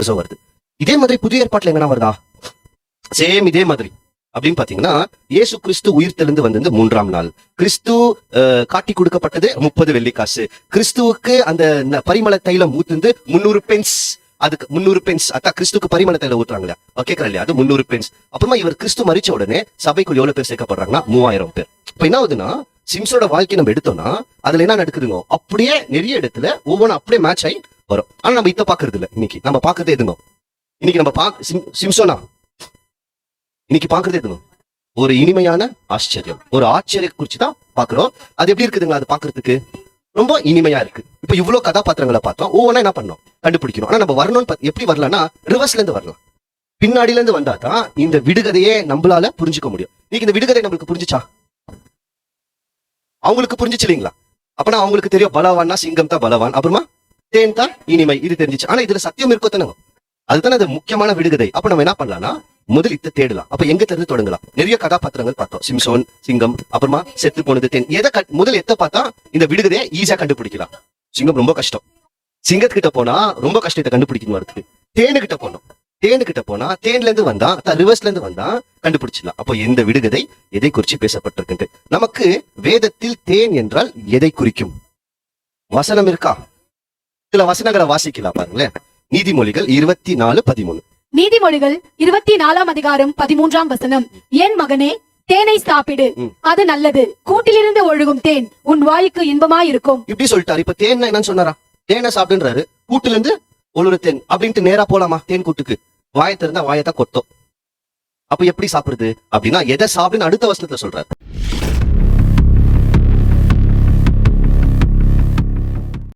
Reserve வருது. இதே மாதிரி புதிய ஏற்பாட்டில் எங்கன்னா வருதா? சேம் இதே மாதிரி. அப்படின்னு பாத்தீங்கன்னா இயேசு கிறிஸ்து உயிர்த்தெழுந்து வந்தது மூன்றாம் நாள். கிறிஸ்து காட்டி கொடுக்கப்பட்டது முப்பது வெள்ளிக்காசு. கிறிஸ்துவுக்கு அந்த பரிமள தைலம் ஊத்துந்து முன்னூறு பென்ஸ் அதுக்கு முன்னூறு பென்ஸ் அதான் கிறிஸ்துக்கு பரிமள தைலம் ஊத்துறாங்களா. கேட்கறேன் இல்லையா அது முன்னூறு பென்ஸ் அப்புறமா இவர் கிறிஸ்து மறிச்ச உடனே சபைக்குள் எவ்வளவு பேர் சேர்க்கப்படுறாங்கன்னா? மூவாயிரம் பேர். இப்ப என்ன ஆகுதுன்னா சிம்ஸோட வாழ்க்கை நம்ம எடுத்தோம்னா அதுல என்ன நடக்குதுங்க? அப்படியே நிறைய இடத்துல ஒவ்வொன்றும் அப்படியே மேட்ச் ஆகி வரும். ஆனா நம்ம இத பாக்குறது இல்ல இன்னைக்கு நம்ம பாக்குறதே எதுங்க? இன்னைக்கு நம்ம பா சிம்- சிம்சோனா? இன்னைக்கு பாக்குறதே எதுங்க? ஒரு இனிமையான ஆச்சரியம். ஒரு ஆச்சரிய குறிச்சு தான் பாக்குறோம். அது எப்படி இருக்குதுங்களா அது பாக்குறதுக்கு ரொம்ப இனிமையா இருக்கு. இப்ப இவ்வளவு கதாபாத்திரங்களை பார்த்தோம். ஒவ்வொன்றா என்ன பண்ணோம்? கண்டுபிடிக்கணும். ஆனா நம்ம வரணும்னு எப்படி வரலாம்னா ரிவர்ஸ்ல இருந்து வரலாம். பின்னாடில இருந்து வந்தா தான் இந்த விடுகதையே நம்மளால புரிஞ்சுக்க முடியும். இன்னைக்கு இந்த விடுகதை நம்மளுக்கு புரிஞ்சுச்சா? அவங்களுக்கு புரிஞ்சுச்சு இல்லைங்களா? அப்பனா அவங்களுக்கு தெரியும் பலவான்னா சிங்கம் தான் பலவான். அப்புறமா? தேன் தான் இனிமை. இது தெரிஞ்சுச்சு. ஆனா இதுல சத்தியம் இருக்கோ தானே? அதுதானே அது முக்கியமான விடுகதை. அப்ப நம்ம என்ன பண்ணலாம்னா முதல் இத்த தேடலாம். அப்ப எங்க இருந்து தொடங்கலாம்? நிறைய கதாபாத்திரங்கள் பார்த்தோம். சிம்சோன் சிங்கம் அப்புறமா செத்து போனது தேன். எதை முதல் எத்த பார்த்தா இந்த விடுகதையை ஈஸியா கண்டுபிடிக்கலாம். சிங்கம் ரொம்ப கஷ்டம். சிங்கத்துக்கிட்ட போனா ரொம்ப கஷ்டத்தை கண்டுபிடிக்கணும் வரதுக்கு தேனு கிட்ட போனோம். தேனு கிட்ட போனா தேன்ல இருந்து வந்தா ரிவர்ஸ்ல இருந்து வந்தா கண்டுபிடிச்சிடலாம். அப்போ எந்த விடுகதை எதை குறிச்சு பேசப்பட்டிருக்கு நமக்கு வேதத்தில் தேன் என்றால் எதை குறிக்கும்? வசனம் இருக்கா? சில வசனங்களை வாசிக்கலாம் பாருங்களேன். நீதிமொழிகள் இருபத்தி நாலு பதிமூணு. நீதிமொழிகள் இருபத்தி நாலாம் அதிகாரம் பதிமூன்றாம் வசனம். என் மகனே தேனை சாப்பிடு. அது நல்லது. கூட்டிலிருந்து ஒழுகும் தேன் உன் வாய்க்கு இன்பமாயிருக்கும். இப்படி சொல்லிட்டாரு. இப்ப தேன் என்னன்னு சொன்னாரா? தேனை சாப்பிடுன்றாரு. கூட்டுல இருந்து ஒரு தேன். அப்படின்ட்டு நேரா போலாமா? தேன் கூட்டுக்கு. வாயை திறந்தா வாயத்தான் கொட்டும். அப்ப எப்படி சாப்பிடுறது? அப்படின்னா எதை சாப்பிடுன்னு அடுத்த வசனத்துல சொல்றாரு.